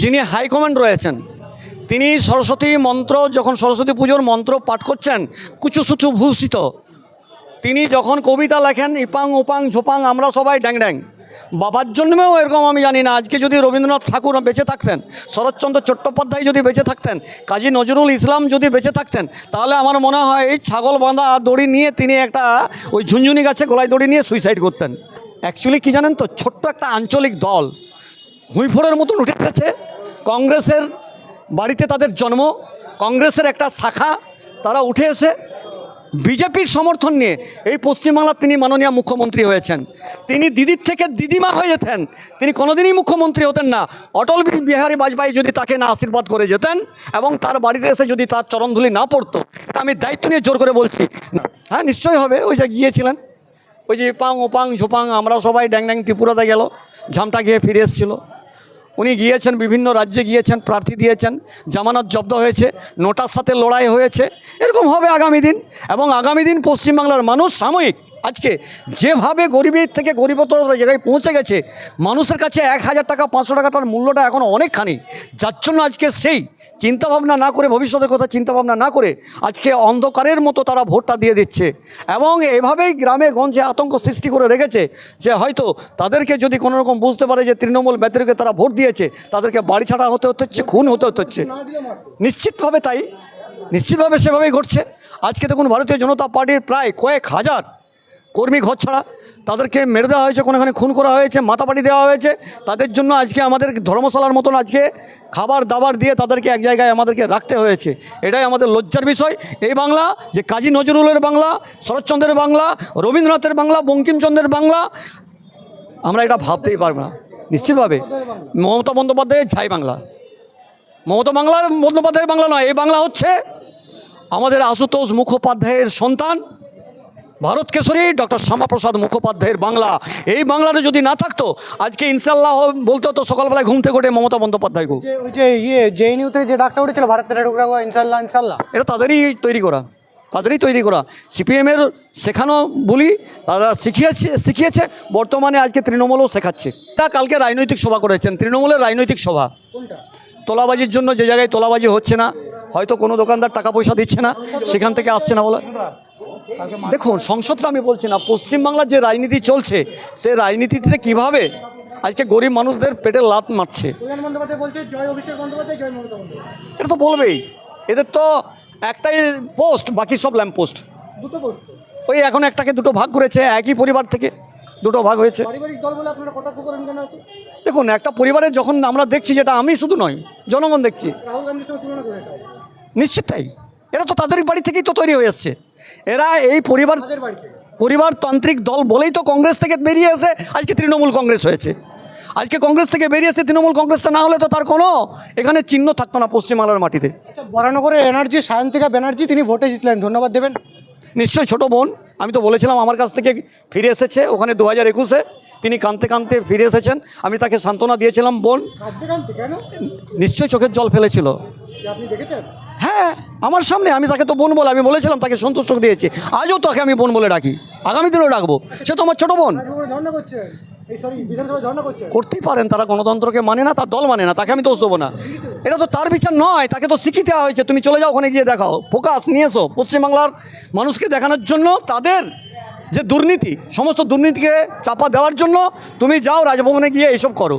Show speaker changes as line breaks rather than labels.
যিনি হাইকমান্ড রয়েছেন, তিনি সরস্বতী মন্ত্র, যখন সরস্বতী পুজোর মন্ত্র পাঠ করছেন, কুচুসুচু ভূষিত। তিনি যখন কবিতা লেখেন, ইপাং ওপাং ঝোপাং, আমরা সবাই ড্যাং ড্যাং। বাবার জন্মেও এরকম আমি জানি না, আজকে যদি রবীন্দ্রনাথ ঠাকুর বেঁচে থাকতেন, শরৎচন্দ্র চট্টোপাধ্যায় যদি বেঁচে থাকতেন, কাজী নজরুল ইসলাম যদি বেঁচে থাকতেন, তাহলে আমার মনে হয় এই ছাগল বাঁধা দড়ি নিয়ে তিনি একটা, ওই ঝুনঝুনি গাছে গলায় দড়ি নিয়ে সুইসাইড করতেন। অ্যাকচুয়ালি কি জানেন তো, ছোট্ট একটা আঞ্চলিক দল হুইফোড়ের মতন উঠে গেছে। কংগ্রেসের বাড়িতে তাদের জন্ম, কংগ্রেসের একটা শাখা, তারা উঠে এসে বিজেপির সমর্থন নিয়ে এই পশ্চিমবাংলার তিনি মাননীয় মুখ্যমন্ত্রী হয়েছেন। তিনি দিদির থেকে দিদিমা হয়ে যেতেন। তিনি কোনোদিনই মুখ্যমন্ত্রী হতেন না। অটল বিহারী বাজপেয়ী যদি তাকে না আশীর্বাদ করে যেতেন এবং তার বাড়িতে এসে যদি তার চরণধুলি না পড়তো আমি দায়িত্ব নিয়ে জোর করে বলছি। হ্যাঁ নিশ্চয়ই হবে। ওই যে গিয়েছিলেন। ওই যে পাং, ওপাং, ঝোপাং, আমরা সবাই ড্যাং ড্যাং ত্রিপুরাতে গেল। ঝামটা গিয়ে ফিরে এসেছিল। উনি গিয়েছেন, বিভিন্ন রাজ্যে গিয়েছেন, প্রার্থী দিয়েছেন, জামানত জব্দ হয়েছে, নোটার সাথে লড়াই হয়েছে, এরকম হবে আগামী দিন। এবং আগামী দিন পশ্চিমবাংলার মানুষ সাময়িক আজকে যেভাবে গরিবের থেকে গরিবতর জায়গায় পৌঁছে গেছে, মানুষের কাছে এক হাজার টাকা, পাঁচশো টাকাটার মূল্যটা এখন অনেকখানি। যার জন্য আজকে সেই চিন্তাভাবনা না করে, ভবিষ্যতের কথা চিন্তাভাবনা না করে আজকে অন্ধকারের মতো তারা ভোটটা দিয়ে দিচ্ছে। এবং এভাবেই গ্রামে গঞ্জে আতঙ্ক সৃষ্টি করে রেখেছে যে হয়তো তাদেরকে যদি কোনো রকম বুঝতে পারে যে তৃণমূল ব্যতিরেকে তারা ভোট দিয়েছে, তাদেরকে বাড়ি ছাড়া হতে হতে হচ্ছে খুন হতে হতে হচ্ছে। নিশ্চিতভাবে তাই, নিশ্চিতভাবে সেভাবেই ঘটছে। আজকে দেখুন, ভারতীয় জনতা পার্টির প্রায় কয়েক হাজার কর্মী ঘর ছাড়া। তাদেরকে মেরে দেওয়া হয়েছে কোনোখানে খুন করা হয়েছে, মাথাপাটি দেওয়া হয়েছে। তাদের জন্য আজকে আমাদের ধর্মশালার মতন আজকে খাবার দাবার দিয়ে তাদেরকে এক জায়গায় আমাদেরকে রাখতে হয়েছে। এটাই আমাদের লজ্জার বিষয়। এই বাংলা, যে কাজী নজরুলের বাংলা, শরৎচন্দ্রের বাংলা, রবীন্দ্রনাথের বাংলা, বঙ্কিমচন্দ্রের বাংলা, আমরা এটা ভাবতেই পারব না। নিশ্চিতভাবে মমতা বন্দ্যোপাধ্যায়ের ছাই বাংলা। মমতা বাংলার বন্দ্যোপাধ্যায়ের বাংলা নয়, এই বাংলা হচ্ছে আমাদের আশুতোষ মুখোপাধ্যায়ের সন্তান। ভারত কেশরী ডক্টর শ্যামাপ্রসাদ মুখোপাধ্যায়ের বাংলা। এই বাংলাটা যদি না থাকতো আজকে ইনশাল্লাহ বলতে হতো সকালবেলায় ঘুম থেকে ওঠে মমতা বন্দ্যোপাধ্যায়কে
যে ওই যে ইয়ে জেএনইউ থেকে যে ডাকটা উঠেছিল ভারতের ইনশাল্লাহ ইনশাল্লাহ
এটা তাদেরই তৈরি করা তাদেরই তৈরি করা। সিপিএমের শেখানো বলি তারা শিখিয়েছে শিখিয়েছে বর্তমানে আজকে তৃণমূলও শেখাচ্ছে। তা কালকে রাজনৈতিক সভা করেছেন তৃণমূলের রাজনৈতিক সভা। তোলাবাজির জন্য যে জায়গায় তোলাবাজি হচ্ছে না হয়তো কোনো দোকানদার টাকা পয়সা দিচ্ছে না সেখান থেকে আসছে না বলে। দেখুন সংসদটা আমি বলছি না পশ্চিমবাংলার যে রাজনীতি চলছে সে রাজনীতিতে কীভাবে আজকে গরিব মানুষদের পেটে লাত মারছে? এটা তো বলবেই। এদের তো একটাই পোস্ট বাকি সব ল্যাম্প পোস্ট।
দুটো পোস্ট
ওই এখন একটাকে দুটো ভাগ করেছে একই পরিবার থেকে দুটো ভাগ হয়েছে? দেখুন একটা পরিবারে যখন আমরা দেখছি যেটা আমি শুধু নয় জনগণ দেখছি। নিশ্চিত তাই। এরা তো তাদের বাড়ি থেকেই তো তৈরি হয়ে এসছে। এরা এই পরিবার পরিবারতান্ত্রিক দল বলেই তো কংগ্রেস থেকে বেরিয়ে এসে আজকে তৃণমূল কংগ্রেস হয়েছে। আজকে কংগ্রেস থেকে বেরিয়ে এসে তৃণমূল কংগ্রেসটা না হলে তো তার কোনো এখানে চিহ্ন থাকতো না পশ্চিমবাংলার মাটিতে।
আচ্ছা বরানগরের এনার্জি সায়ন্তিকা ব্যানার্জি তিনি ভোটে জিতলেন ধন্যবাদ দেবেন।
নিশ্চয়ই ছোট বোন আমি তো বলেছিলাম আমার কাছ থেকে ফিরে এসেছে ওখানে দু হাজার একুশে তিনি কাঁদতে কাঁদতে ফিরে এসেছেন আমি তাকে সান্ত্বনা দিয়েছিলাম বোন। নিশ্চয়ই চোখের জল ফেলেছিল।
আপনি দেখেছেন?
হ্যাঁ আমার সামনে আমি তাকে তো বোন বলে, আমি বলেছিলাম তাকে সন্তুষ্ট দিয়েছি। আজও তাকে আমি বোন বলে ডাকি। আগামী দিনেও ডাকবো। সে তো আমার ছোটো বোন। করতেই পারেন, তারা গণতন্ত্রকে মানে না, তার দল মানে না, তাকে আমি দোষ দেবো না। এটা তো তার বিচার নয়, তাকে তো শিখিয়ে দেওয়া হয়েছে। তুমি চলে যাও ওখানে গিয়ে দেখাও। ফোকাস, নিয়ে এসো। পশ্চিমবাংলার মানুষকে দেখানোর জন্য তাদের যে দুর্নীতি, সমস্ত দুর্নীতিকে চাপা দেওয়ার জন্য তুমি যাও, রাজভবনে গিয়ে এইসব করো।